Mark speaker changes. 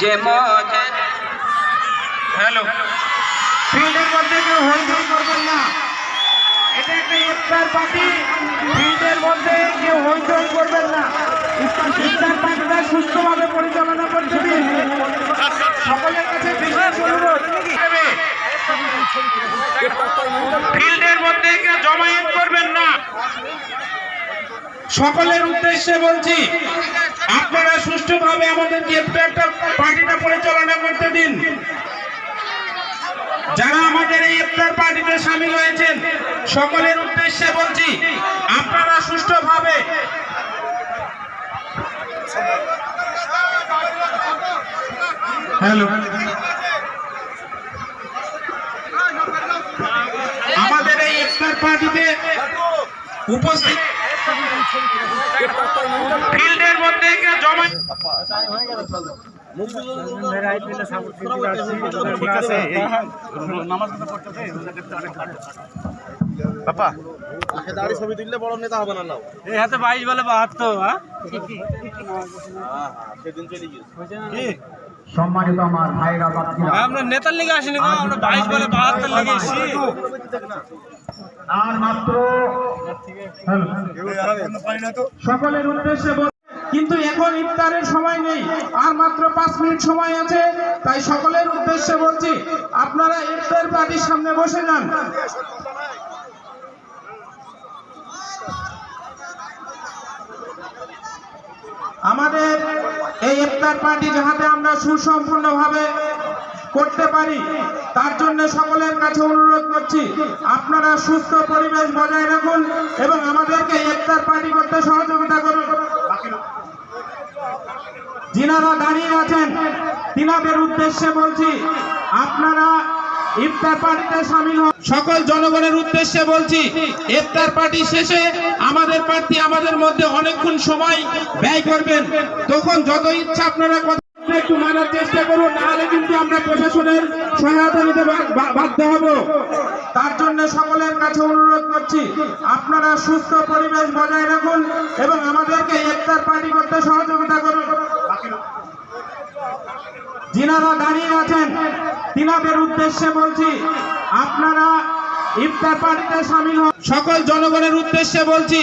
Speaker 1: যে মজে
Speaker 2: হ্যালো।
Speaker 3: ফিল্ডের মধ্যে কেউ হইচই করবেন না। এটা একটা ইফতার পার্টি। ফিল্ডের মধ্যে কেউ হইচই করবেন না। ইফতার পার্টিটা সুস্থভাবে পরিচালনা করতে দিন সকলের কাছে বিশেষ অনুরোধ।
Speaker 2: ফিল্ডের মধ্যে কেউ জমায়েত করবেন না। সকলের উদ্দেশ্যে বলছি আপনারা সুষ্ঠুভাবে আমাদের একটা পার্টিটা পরিচালনা করতে দিন। যারা আমাদের এই ইফতার পার্টিতে সামিল হয়েছেন সকলের উদ্দেশ্যে বলছি আপনারা সুষ্ঠুভাবে হ্যালো। আমাদের এই ইফতার পার্টিতে উপস্থিত ফিল্ডের মধ্যে কেউ জমা
Speaker 4: বাপা। দাঁড়ি ছবি তুললে বড় নেতা হবে না নাও
Speaker 5: এই হাতে বাইশ বলে বাহাত্তর হ্যাঁ?
Speaker 4: সেদিন চলে গিয়েছে
Speaker 3: সম্মানিত আমার ভাইরা বাচ্চারা
Speaker 5: আমরা নেতার লিগে আসিনি গো আমরা বাইশ বলে বাহাত্তর লিগে এসেছি
Speaker 3: আর মাত্র সকলের উদ্দেশ্যে কিন্তু এখন ইফতারের সময় নেই, আর মাত্র পাঁচ মিনিট সময় আছে, তাই সকলের উদ্দেশ্যে বলছি, আপনারা ইফতার পার্টির সামনে বসে যান। আমাদের এই ইফতার পার্টি যাহাতে আমরা সুসম্পূর্ণভাবে করতে পারি, তার জন্য সকলের কাছে অনুরোধ করছি, আপনারা সুস্থ পরিবেশ বজায় রাখুন এবং আমাদেরকে ইফতার পার্টি করতে সহযোগিতা যিনারা দাঁড়িয়ে আছেন। তিনাদের উদ্দেশ্যে বলছি আপনারা ইফতার পার্টিতে সামিল হন। সকল জনগণের উদ্দেশ্যে বলছি ইফতার পার্টি শেষে আমাদের প্রার্থী আমাদের মধ্যে অনেকক্ষণ সময় ব্যয় করবেন। তখন যত ইচ্ছা আপনারা একটু মানার চেষ্টা করুন নাহলে কিন্তু আমরা প্রশাসনের সহায়তা নিতে বাধ্য হব। তার জন্য সকলের কাছে অনুরোধ করছি আপনারা সুস্থ পরিবেশ বজায় রাখুন এবং আমাদেরকে ইফতার পার্টি করতে সহযোগিতা করুন। যিনারা দাঁড়িয়ে আছেন, তিনাদের উদ্দেশ্যে বলছি, আপনারা ইফতার পার্টিতে সামিল হন। সকল জনগণের উদ্দেশ্যে বলছি